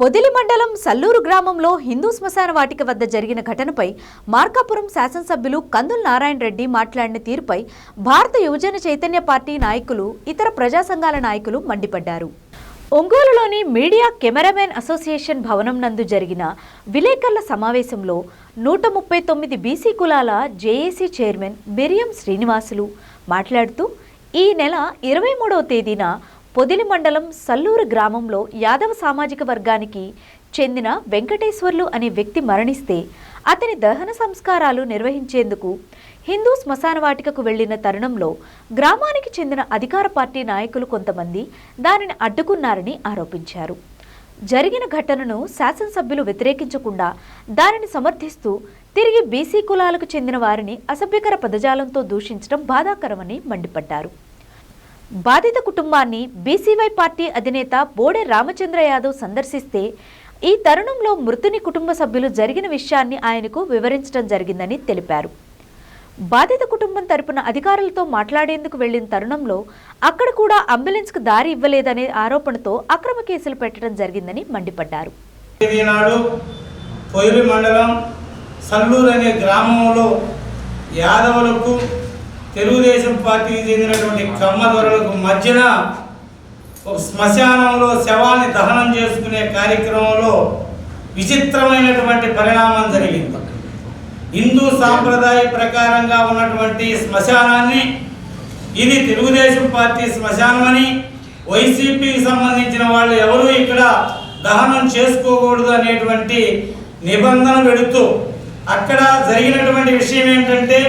పొదిలి మండలం సల్లూరు గ్రామంలో హిందూ శ్మశాన వాటిక వద్ద జరిగిన ఘటనపై మార్కాపురం శాసనసభ్యులు కందుల నారాయణ రెడ్డి మాట్లాడిన తీరుపై భారత యువజన చైతన్య పార్టీ నాయకులు ఇతర ప్రజా సంఘాల నాయకులు మండిపడ్డారు. ఒంగోలులోని మీడియా కెమెరామెన్ అసోసియేషన్ భవనం నందు జరిగిన విలేకరుల సమావేశంలో నూట ముప్పై తొమ్మిది బీసీ కులాల జేఏసీ చైర్మన్ మిరియం శ్రీనివాసులు మాట్లాడుతూ ఈ నెల ఇరవై మూడవ తేదీన పొదిలి మండలం సల్లూరు గ్రామంలో యాదవ సామాజిక వర్గానికి చెందిన వెంకటేశ్వర్లు అనే వ్యక్తి మరణిస్తే అతని దహన సంస్కారాలు నిర్వహించేందుకు హిందూ శ్మశానవాటికకు వెళ్ళిన తరుణంలో గ్రామానికి చెందిన అధికార పార్టీ నాయకులు కొంతమంది దానిని అడ్డుకున్నారని ఆరోపించారు. జరిగిన ఘటనను శాసనసభ్యులు వ్యతిరేకించకుండా దానిని సమర్థిస్తూ తిరిగి బీసీ కులాలకు చెందిన వారిని అసభ్యకర పదజాలంతో దూషించడం బాధాకరమని మండిపడ్డారు. బాధిత కుటుంబాన్ని బీసీవై పార్టీ అధినేత బోడే రామచంద్ర యాదవ్ సందర్శిస్తే ఈ తరుణంలో మృతుని కుటుంబ సభ్యులు జరిగిన విషయాన్ని ఆయనకు వివరించడం జరిగిందని తెలిపారు. బాధిత కుటుంబం తరపున అధికారులతో మాట్లాడేందుకు వెళ్ళిన తరుణంలో అక్కడ కూడా అంబులెన్స్కు దారి ఇవ్వలేదనే ఆరోపణతో అక్రమ కేసులు పెట్టడం జరిగిందని మండిపడ్డారు. మండలం సల్లూరు అనే గ్రామంలో యాదవులకు తెలుగుదేశం పార్టీకి చెందినటువంటి కమ్మదొరలకు మధ్యన ఒక శ్మశానంలో శవాన్ని దహనం చేసుకునే కార్యక్రమంలో విచిత్రమైనటువంటి పరిణామం జరిగింది. హిందూ సాంప్రదాయ ప్రకారంగా ఉన్నటువంటి శ్మశానాన్ని ఇది తెలుగుదేశం పార్టీ శ్మశానమని వైసీపీకి సంబంధించిన వాళ్ళు ఎవరు ఇక్కడ దహనం చేసుకోకూడదు అనేటువంటి నిబంధన పెడుతూ అక్కడ జరిగినటువంటి విషయం ఏంటంటే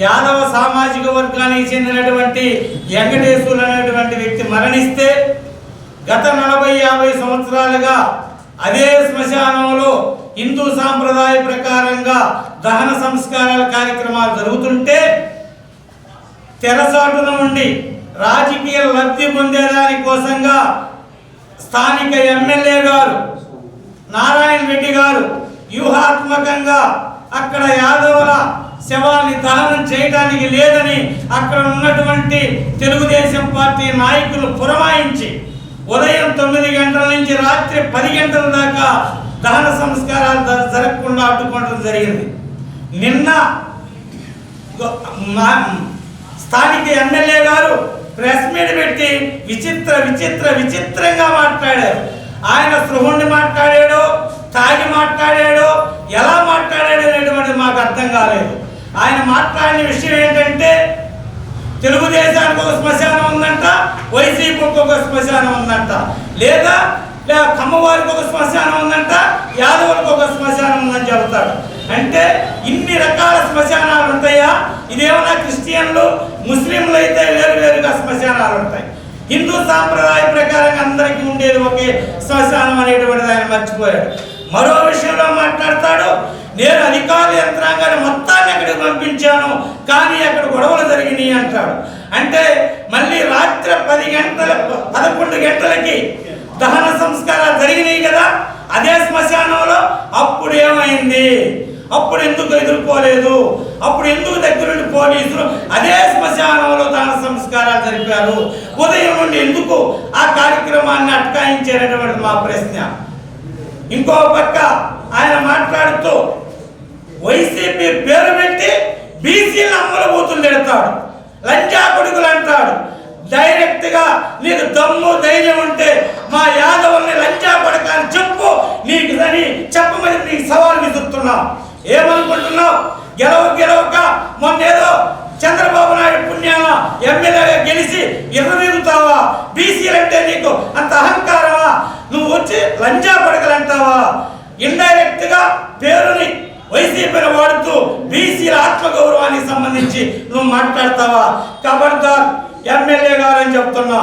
యాదవ సామాజిక వర్గానికి చెందినటువంటి వెంకటేశ్వరులు అనేటువంటి వ్యక్తి మరణిస్తే గత నలభై యాభై సంవత్సరాలుగా అదే శ్మశానంలో హిందూ సాంప్రదాయ ప్రకారంగా దహన సంస్కారాల కార్యక్రమాలు జరుగుతుంటే తెరసాటున ఉండి రాజకీయ లబ్ధి పొందేదాని కోసంగా స్థానిక ఎమ్మెల్యే గారు నారాయణ రెడ్డి గారు వ్యూహాత్మకంగా అక్కడ యాదవుల శవాన్ని దహనం చేయడానికి లేదని అక్కడ ఉన్నటువంటి తెలుగుదేశం పార్టీ నాయకులు పురమాయించి ఉదయం తొమ్మిది గంటల నుంచి రాత్రి పది గంటల దాకా దహన సంస్కారాలు జరగకుండా అడ్డుకోవడం జరిగింది. నిన్న మా- స్థానిక ఎమ్మెల్యే గారు ప్రెస్ మీట్ పెట్టి విచిత్ర విచిత్ర విచిత్రంగా మాట్లాడారు. ఆయన సృహుణ్ణి మాట్లాడాడో తాగి మాట్లాడాడో ఎలా మాట్లాడాడు అనేటువంటిది మాకు అర్థం కాలేదు. ఆయన మాట్లాడిన విషయం ఏంటంటే తెలుగుదేశానికి ఒక శ్మశానం ఉందంట వైసీపీకి ఒక శ్మశానం ఉందంట. లేదా కమ్మవారికి ఒక శ్మశానం ఉందంట యాదవులకు ఒక శ్మశానం ఉందని చెబుతాడు. అంటే ఇన్ని రకాల శ్మశానాలు ఉంటాయా? ఇదేమన్నా క్రిస్టియన్లు ముస్లింలు అయితే వేరు వేరుగా శ్మశానాలు ఉంటాయి. హిందూ సాంప్రదాయ ప్రకారంగా అందరికీ ఉండేది ఒకే శ్మశానం అనేటువంటిది ఆయన మర్చిపోయాడు. మరో విషయంలో మాట్లాడతాడు నేను అధికార యంత్రాంగాన్ని మొత్తాన్ని అక్కడికి పంపించాను కానీ అక్కడ గొడవలు జరిగినాయి అంటాడు. అంటే మళ్ళీ రాత్రి పది గంటల పదకొండు గంటలకి దహన సంస్కారాలు జరిగినాయి కదా అదే శ్మశానంలో అప్పుడు ఏమైంది? అప్పుడు ఎందుకు ఎదుర్కోలేదు? అప్పుడు ఎందుకు దగ్గరుండి పోలీసులు అదే శ్మశానంలో దహన సంస్కారాలు జరిపారు? ఉదయం నుండి ఎందుకు ఆ కార్యక్రమాన్ని అటకాయించారనేటువంటి మా ప్రశ్న. ఇంకో పక్క ఆయన మాట్లాడుతూ వైసీపీ పేరు పెట్టి బీసీల అమ్మల బూతులు తిడతాడు. లంచా కొడుకులు అంటాడు. డైరెక్ట్గా నీకు దమ్ము ధైర్యం ఉంటే మా యాదవుల్ని లంచా పడక అని చెప్పు నీకు అని చెప్పమని నీకు సవాల్ విసురుతున్నావు ఏమనుకుంటున్నావు? గెలవ గెలవక మొన్నేదో చంద్రబాబు నాయుడు పుణ్యాన ఎమ్మెల్యేగా గెలిచి ఎర్రదిగుతావా బీసీలంటే నీకు అంత అహంకారమా? నువ్వు వచ్చి లంచా పడకలు అంటావా? ఇండైరెక్ట్గా పేరు వైసీపీని వాడుతూ బీసీల ఆత్మగౌరవానికి సంబంధించి నువ్వు మాట్లాడతావా? ఖబర్దార్ ఎమ్మెల్యే గారు అని చెప్తున్నా.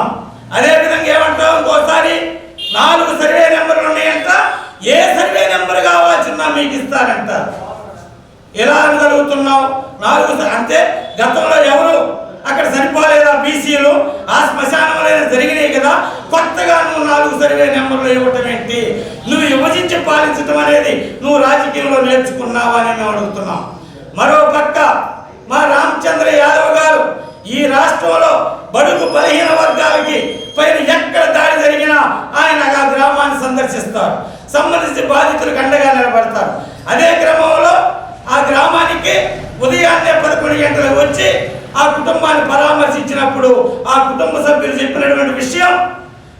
అదే విధంగా ఏమంటావు ఇంకోసారి? నాలుగు సర్వే నెంబర్లు ఉన్నాయంట. ఏ సర్వే నెంబర్ కావాల్సిందా మీకు ఇస్తారంట. ఎలా అనగలుగుతున్నావు నాలుగు అంటే గత ఎవరు అక్కడ సరిపోలేదా బీసీలు ఆ శ్మశానంలో జరిగినాయి కదా కొత్తగా నువ్వు ఇరవై నెంబర్లు ఇవ్వటం ఏంటి? నువ్వు విభజించి పాలించడం అనేది నువ్వు రాజకీయంలో నేర్చుకున్నావా అని మేము అడుగుతున్నాం. మరో పక్క మా రామచంద్ర యాదవ్ గారు ఈ రాష్ట్రంలో బడుగు బలహీన వర్గాలకి పైన ఎక్కడ దాడి జరిగినా ఆయన ఆ గ్రామాన్ని సందర్శిస్తారు. సంబంధించి బాధితులకు అండగా నిలబడతారు. అదే క్రమంలో ఆ గ్రామానికి ఉదయాన్నే పదకొండు గంటలకు వచ్చి ఆ కుటుంబాన్ని పరామర్శించినప్పుడు ఆ కుటుంబ సభ్యులు చెప్పినటువంటి విషయం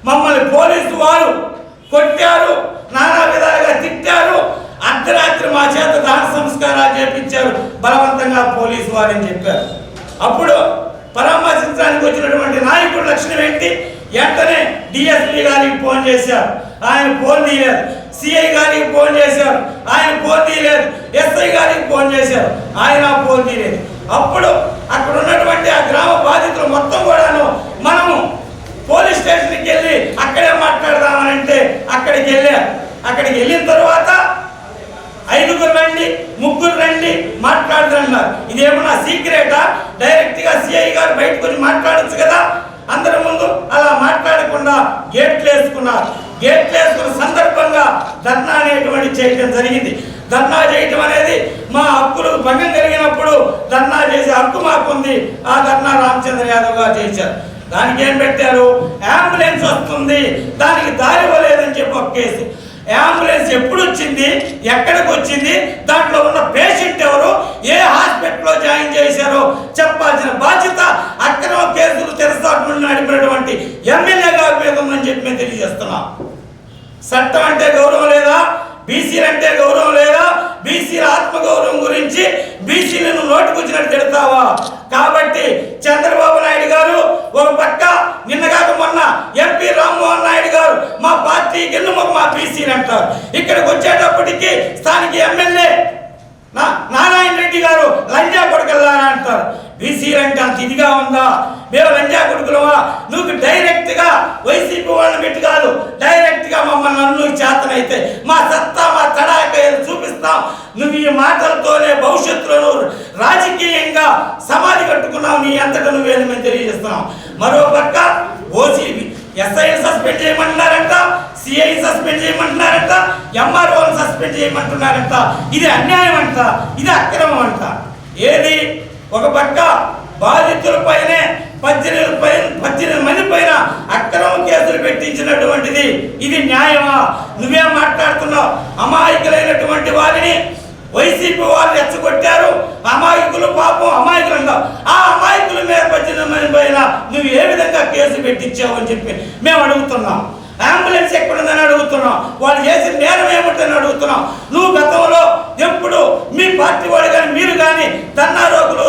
మమ్మల్ని పోలీసు వారు కొట్టారు నానా విధాలుగా తిట్టారు. అర్ధరాత్రి మా చేత దాన సంస్కారాలు చేపించారు. బలవంతంగా పోలీసు వారని చెప్పారు. అప్పుడు పరామర్శించడానికి వచ్చినటువంటి నాయకుడు లక్షణం ఏంటి? వెంటనే డిఎస్పీ గారికి ఫోన్ చేశారు. ఆయన ఫోన్ తీయలేదు. సిఐ గారికి ఫోన్ చేశారు. ఆయన ఫోన్ తీయలేదు. ఎస్ఐ గారికి ఫోన్ చేశారు. ఆయన ఫోన్ తీయలేదు. అప్పుడు అక్కడ ఉన్నటువంటి ఆ గ్రామ బాధితులు మొత్తం కూడాను మనము పోలీస్ స్టేషన్కి వెళ్ళి అక్కడే మాట్లాడదామని అంటే అక్కడికి వెళ్ళారు అక్కడికి వెళ్ళిన తర్వాత ఐదుగురు రండి ముగ్గురు రండి మాట్లాడుతున్నారు ఇదేమన్నా సీక్రెటా? డైరెక్ట్గా సిఐ గారు బయటకు వచ్చి మాట్లాడొచ్చు కదా? అందరి ముందు అలా మాట్లాడకుండా గేట్లు వేసుకున్నారు. గేట్లు వేసుకున్న సందర్భంగా ధర్నా అనేటువంటి చేయటం జరిగింది. ధర్నా చేయటం అనేది మా హక్కులు భంగం కలిగినప్పుడు ధర్నా చేసే హక్కు మాకుంది. ఆ ధర్నా రామచంద్ర యాదవ్ గారు చేశారు. దానికి ఏం పెట్టారు? అంబులెన్స్ వస్తుంది. దానికి దారి ఇవ్వలేదని చెప్పి ఒక కేసు. అంబులెన్స్ ఎప్పుడు వచ్చింది? ఎక్కడికి వచ్చింది? దాంట్లో ఉన్న పేషెంట్ ఎవరు? ఏ హాస్పిటల్లో జాయిన్ చేశారో చెప్పాల్సిన బాధ్యత అక్రమ కేసులు తెరసాటు నడిపినటువంటి ఎమ్మెల్యే గారి మీద ఉందని చెప్పి మేము తెలియజేస్తున్నాం. చట్టం అంటే గౌరవం లేదా? బీసీలు అంటే గౌరవం లేదా? బీసీల ఆత్మగౌరవం గురించి బీసీలను నోటుకొచ్చినట్టు తిడతావా? కాబట్టి చంద్రబాబు నాయుడు గారు ఒక పక్క నిన్నగాక మొన్న ఎంపీ రామ్మోహన్ నాయుడు గారు మా పార్టీ గిన్నెముక మా బీసీలు అంటారు. ఇక్కడికి వచ్చేటప్పటికి స్థానిక ఎమ్మెల్యే నా నారాయణ రెడ్డి గారు లంజా కొడుకల్లా అంటారు. బీసీ రంగ అంత ఇదిగా ఉందా? మేము లంజా కొడుకులమా? నువ్వు డైరెక్ట్గా వైసీపీ వాళ్ళని పెట్టి కాదు డైరెక్ట్గా మమ్మల్ని నన్ను చేతనైతే మా సత్తా మా తడాకలు నువ్వు ఈ మాటలతోనే భవిష్యత్తులో రాజకీయంగా సమాధి కట్టుకున్నావు. నీ అంతటా నువ్వేది మేము తెలియజేస్తున్నావు మరో పక్క ఓసీబీ ఎస్ఐ సస్పెండ్ చేయమంటున్నారంట సిఐ సస్పెండ్ చేయమంటున్నారంట ఎంఆర్ఓ సస్పెండ్ చేయమంటున్నారంట. ఇది అన్యాయం అంట ఇది అక్రమం అంట. ఏది? ఒక పక్క బాధితులపైనే పద్దెనిమిది పైన పద్దెనిమిది మంది పైన అక్రమ కేసులు పెట్టించినటువంటిది ఇది న్యాయమా? నువ్వేం మాట్లాడుతున్నావు? అమాయకులైనటువంటి వారిని వైసీపీ వాళ్ళు రెచ్చగొట్టారు. అమాయకులు పాపం అమాయకులు అన్నావు ఆ అమాయకుల మీద పద్దెనిమిది మంది పైన నువ్వు ఏ విధంగా కేసు పెట్టించావు అని చెప్పి మేము అడుగుతున్నాం. అంబులెన్స్ ఎక్కడుందని అడుగుతున్నాం వాళ్ళు చేసిన నేరం ఏమిటని అడుగుతున్నాం నువ్వు గతంలో ఎప్పుడు మీ పార్టీ వాడు కానీ మీరు కానీ ధర్నా రోగులు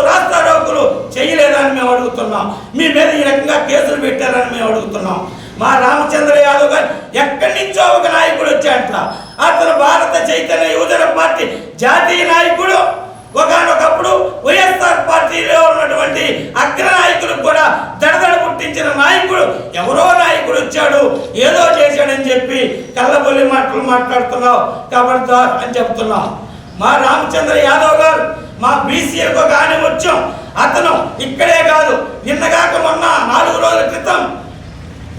రోగులు చేయలేదని మేము అడుగుతున్నాం. మీ మీద ఈ రకంగా కేసులు పెట్టారని మేము అడుగుతున్నాం. మా రామచంద్ర యాదవ్ గారు ఎక్కడి నుంచో ఒక నాయకుడు వచ్చాట అతను భారత చైతన్య యువజన పార్టీ జాతీయ నాయకుడు. ఒకనొకప్పుడు వైఎస్ఆర్ పార్టీలో ఉన్నటువంటి అగ్రనాయకులు కూడా దడదడ పుట్టించిన నాయకుడు ఎవరో నాయకుడు వచ్చాడు ఏదో చేశాడని చెప్పి కళ్ళబొల్లి మాటలు మాట్లాడుతున్నావు. ఖబర్దార్ అని చెప్తున్నావు మా రామచంద్ర యాదవ్ గారు మా బీసీలకు ఒక ఆయన వచ్చాం అతను ఇక్కడే కాదు నిన్నగాక మొన్న నాలుగు రోజుల క్రితం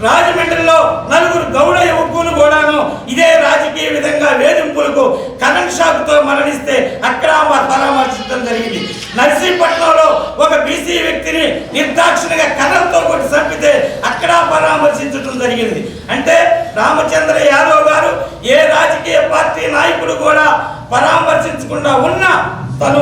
రాజమండ్రిలో నలుగురు గౌడ యువకులు కూడాను ఇదే రాజకీయ విధంగా వేధింపులకు కరెంట్ షాక్తో మరణిస్తే అక్కడ పరామర్శించడం జరిగింది. నర్సీపట్నంలో ఒక బీసీ వ్యక్తిని నిర్దాక్షిణ్యంగా కర్రలతో కొట్టి చంపితే అక్కడ పరామర్శించడం జరిగింది. అంటే రామచంద్ర యాదవ్ గారు ఏ రాజకీయ పార్టీ నాయకుడు కూడా పరామర్శించకుండా ఉన్న తను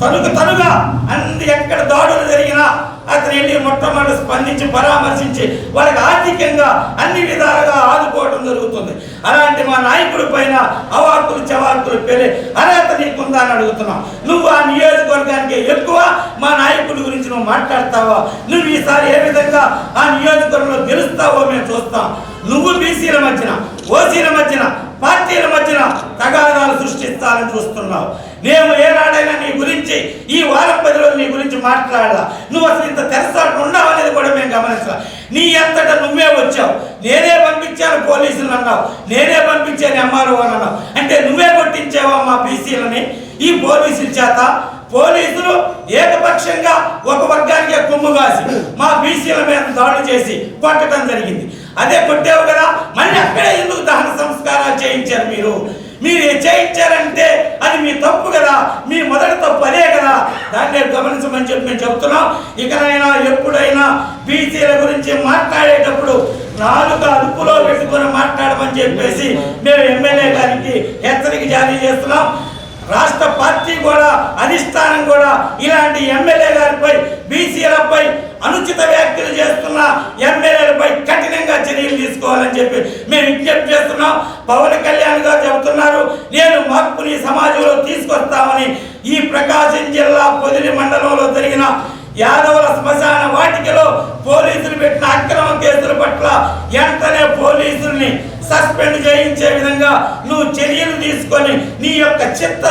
తనుకు తనుగా అన్ని ఎక్కడ దాడులు జరిగినా అతను వెళ్ళి మొట్టమొదటి స్పందించి పరామర్శించి వాళ్ళకి ఆర్థికంగా అన్ని విధాలుగా ఆదుకోవడం జరుగుతుంది. అలాంటి మా నాయకుడి పైన అవార్తులు చవార్తులు పెరి అర్హత నీకుందా అని అడుగుతున్నాం. నువ్వు ఆ నియోజకవర్గానికి ఎక్కువ మా నాయకుడి గురించి నువ్వు మాట్లాడతావా? నువ్వు ఈసారి ఏ విధంగా ఆ నియోజకవర్గంలో గెలుస్తావో మేము చూస్తాం. నువ్వు బీసీల మధ్యన ఓసీల మధ్యన పార్టీల మధ్యన తగాదాలు సృష్టిస్తానని చూస్తున్నావు. మేము ఏనాడైనా నీ గురించి ఈ వారం పది రోజులు నీ గురించి మాట్లాడాలా? నువ్వు అసలు ఇంత తెరసాటు ఉన్నావు అనేది కూడా మేము గమనించాలి. నీ అంతట నువ్వే వచ్చావు. నేనే పంపించాను పోలీసులు అన్నావు. నేనే పంపించాను ఎంఆర్ఓ అని అన్నావు. అంటే నువ్వే కొట్టించావా మా బీసీలని? ఈ పోలీసుల చేత పోలీసులు ఏకపక్షంగా ఒక వర్గానికి కొమ్ము కాసి మా బీసీల మీద దాడులు చేసి కొట్టడం జరిగింది. అదే కొట్టావు కదా? మళ్ళీ అక్కడే ఎందుకు దహన సంస్కారాలు చేయించారు మీరు? మీరు చేయించారంటే అది మీ తప్పు కదా మీ మొదటి తప్పు అదే కదా. దాన్ని గమనించమని చెప్పి మేము చెప్తున్నాం. ఇకనైనా ఎప్పుడైనా బీసీల గురించి మాట్లాడేటప్పుడు నాలుగు అదుపులో పెట్టుకొని మాట్లాడమని చెప్పేసి మేము ఎమ్మెల్యే గారికి హెచ్చరిక జారీ చేస్తున్నాం. రాష్ట్ర పార్టీ కూడా అధిష్టానం కూడా ఇలాంటి ఎమ్మెల్యే గారిపై బీసీలపై అనుచిత వ్యాఖ్యలు చేస్తున్న ఎమ్మెల్యేలపై కఠినంగా చర్యలు తీసుకోవాలని చెప్పి మేము విజ్ఞప్తి చేస్తున్నాం. పవన్ కళ్యాణ్ గారు చెబుతున్నారు నేను మార్పుని సమాజంలో తీసుకొస్తామని. ఈ ప్రకాశం జిల్లా పొదిలి మండలంలో జరిగిన యాదవుల శ్మశాన వాటికలో పోలీసులు పెట్టిన అక్రమ కేసుల పట్ల వెంటనే పోలీసుల్ని సస్పెండ్ చేయించే విధంగా నువ్వు చర్యలు తీసుకొని నీ యొక్క చిత్త